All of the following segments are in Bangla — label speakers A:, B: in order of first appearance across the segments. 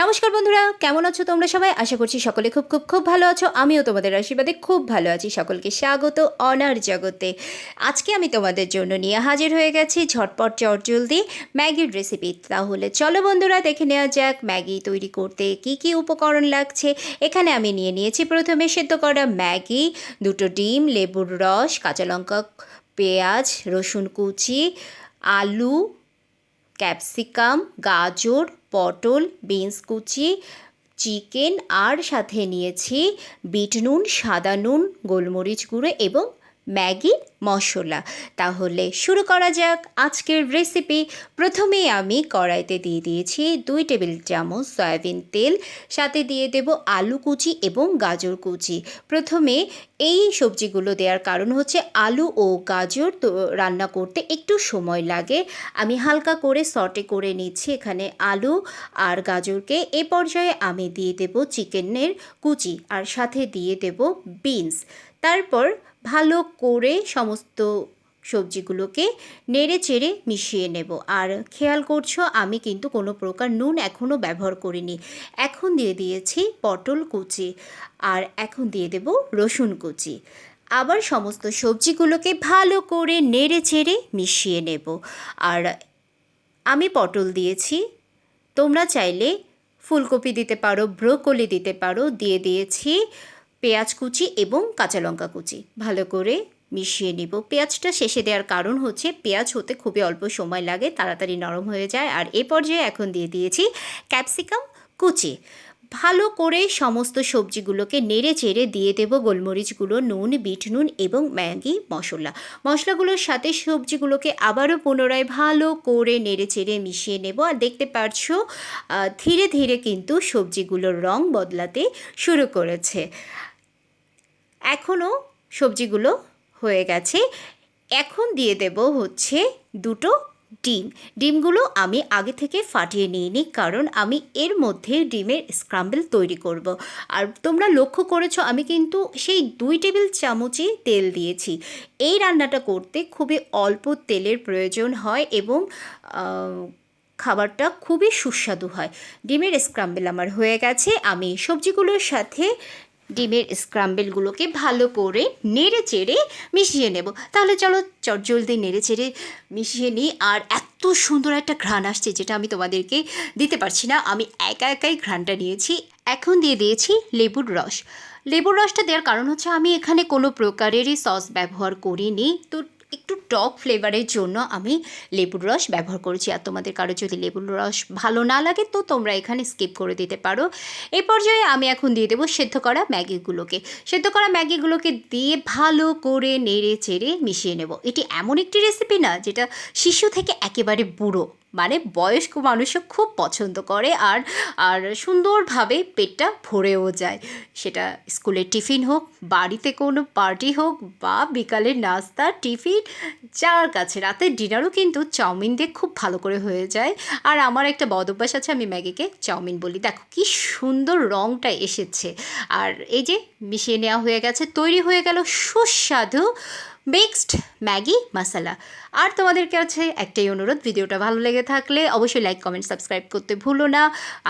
A: নমস্কার বন্ধুরা, কেমন আছো তোমরা সবাই? আশা করছি সকলে খুব খুব খুব ভালো আছো। আমিও তোমাদের আশীর্বাদে খুব ভালো আছি। সকলকে স্বাগত অনার জগতে। আজকে আমি তোমাদের জন্য নিয়ে হাজির হয়ে গেছি ঝটপট চটজলদি ম্যাগির রেসিপি তাহলে চলো বন্ধুরা, দেখে নেওয়া যাক ম্যাগি তৈরি করতে কি কি উপকরণ লাগছে। এখানে আমি নিয়ে নিয়েছি প্রথমে সেদ্ধ করা ম্যাগি, দুটো ডিম, লেবুর রস, কাঁচা লঙ্কা, পেঁয়াজ, রসুন কুচি, আলু, ক্যাপসিকাম, গাজর পটল বিনস কুচি চিকেন আর সাথে নিয়েছি বিট নুন সাদা নুন গোলমরিচ গুঁড়ো এবং ম্যাগি, মশলা। তাহলে শুরু করা যাক আজকের রেসিপি প্রথমেই আমি কড়াইতে দিয়ে দিয়েছি দুই টেবিল চামচ সয়াবিন তেল, সাথে দিয়ে দেব আলু কুচি এবং গাজর কুচি। প্রথমে এই সবজিগুলো দেওয়ার কারণ হচ্ছে আলু ও গাজর তো রান্না করতে একটু সময় লাগে। আমি হালকা করে সটে করে নিচ্ছি এখানে আলু আর গাজরকে। এ পর্যায়ে আমি দিয়ে দেব চিকেনের কুচি আর সাথে দিয়ে দেব বিনস তারপর ভালো করে সমস্ত সবজিগুলোকে নেড়ে চেড়ে মিশিয়ে নেব। আর খেয়াল করছ, আমি কিন্তু কোনো প্রকার নুন এখনও ব্যবহার করিনি। এখন দিয়ে দিয়েছি পটল কুচি আর এখন দিয়ে দেব রসুন কুচি। আবার সমস্ত সবজিগুলোকে ভালো করে নেড়ে চেড়ে মিশিয়ে নেব। আর আমি পটল দিয়েছি। তোমরা চাইলে ফুলকপি দিতে পারো, ব্রোকলি দিতে পারো। দিয়ে দিয়েছি পেঁয়াজ কুচি এবং কাঁচা লঙ্কা কুচি। ভালো করে মিশিয়ে নিব। পেঁয়াজটা শেষে দেওয়ার কারণ হচ্ছে পেঁয়াজ হতে খুবই অল্প সময় লাগে, তাড়াতাড়ি নরম হয়ে যায়। আর এ পর্যায়ে এখন দিয়ে দিয়েছি ক্যাপসিকাম কুচি। ভালো করে সমস্ত সবজিগুলোকে নেড়ে চেড়ে দিয়ে দেব গোলমরিচগুলো নুন, বিট নুন এবং ম্যাগি মশলা। মশলাগুলোর সাথে সবজিগুলোকে আবারও পুনরায় ভালো করে নেড়ে চেড়ে মিশিয়ে নেব। আর দেখতে পাচ্ছো ধীরে ধীরে কিন্তু সবজিগুলোর রং বদলাতে শুরু করেছে। এখনও সবজিগুলো হয়ে গেছে। এখন দিয়ে দেব হচ্ছে দুটো ডিম। ডিমগুলো আমি আগে থেকে ফাটিয়ে নিয়ে নিই কারণ আমি এর মধ্যে ডিমের স্ক্রাম্বল তৈরি করব। আর তোমরা লক্ষ্য করেছ আমি কিন্তু সেই দুই টেবিল চামচই তেল দিয়েছি। এই রান্নাটা করতে খুবই অল্প তেলের প্রয়োজন হয় এবং খাবারটা খুবই সুস্বাদু হয়। ডিমের স্ক্রাম্বেল আমার হয়ে গেছে। আমি সবজিগুলোর সাথে ডিমের স্ক্রাম্বেলগুলোকে ভালো করে নেড়ে চেড়ে মিশিয়ে নেব। তাহলে চলো চটজলদি নেড়ে চেড়ে মিশিয়ে নিই আর এত সুন্দর একটা ঘ্রাণ আসছে যেটা আমি তোমাদেরকে দিতে পারছি না। আমি একা একাই ঘ্রাণটা নিয়েছি। এখন দিয়ে দিয়েছি লেবুর রস। লেবুর রসটা দেওয়ার কারণ হচ্ছে আমি এখানে কোনো প্রকারেরই সস ব্যবহার করিনি। তো টক ফ্লেভারের জন্য আমি লেবুর রস ব্যবহার করেছি। আর তোমাদের কারও যদি লেবুর রস ভালো না লাগে, তো তোমরা এখানে স্কিপ করে দিতে পারো। এ পর্যায়ে আমি এখন দিয়ে দেবো সেদ্ধ করা ম্যাগিগুলোকে। সেদ্ধ করা ম্যাগিগুলোকে দিয়ে ভালো করে নেড়ে চেড়ে মিশিয়ে নেব। এটি এমন একটি রেসিপি না, যেটা শিশু থেকে একেবারে বুড়ো মানে বয়স্ক মানুষও খুব পছন্দ করে আর আর সুন্দরভাবে পেটটা ভরেও যায়। সেটা স্কুলের টিফিন হোক, বাড়িতে কোনো পার্টি হোক বা বিকালের নাস্তা টিফিন, যার কাছে। রাতের ডিনারও কিন্তু চাউমিন দিয়ে খুব ভালো করে হয়ে যায়। আর আমার একটা বদ অভ্যাস আছে, আমি ম্যাগিকে চাউমিন বলি। দেখো কি সুন্দর রঙটা এসেছে। আর এই যে মিশিয়ে নেওয়া হয়ে গেছে, তৈরি হয়ে গেল সুস্বাদু মিক্সড ম্যাগি মশলা আর তোমাদের কাছে একটাই অনুরোধ, ভিডিওটা ভালো লেগে থাকলে অবশ্যই লাইক কমেন্ট সাবস্ক্রাইব করতে ভুলো না।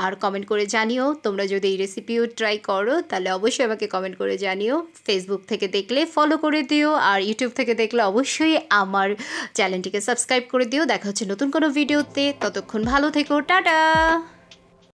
A: আর কমেন্ট করে জানিও, তোমরা যদি এই রেসিপিও ট্রাই করো, তাহলে অবশ্যই আমাকে কমেন্ট করে জানিও। ফেসবুক থেকে দেখলে ফলো করে দিও, আর ইউটিউব থেকে দেখলে অবশ্যই আমার চ্যানেলটিকে সাবস্ক্রাইব করে দিও। দেখা হচ্ছে নতুন কোনো ভিডিওতে ততক্ষণ ভালো থেকো, টাটা!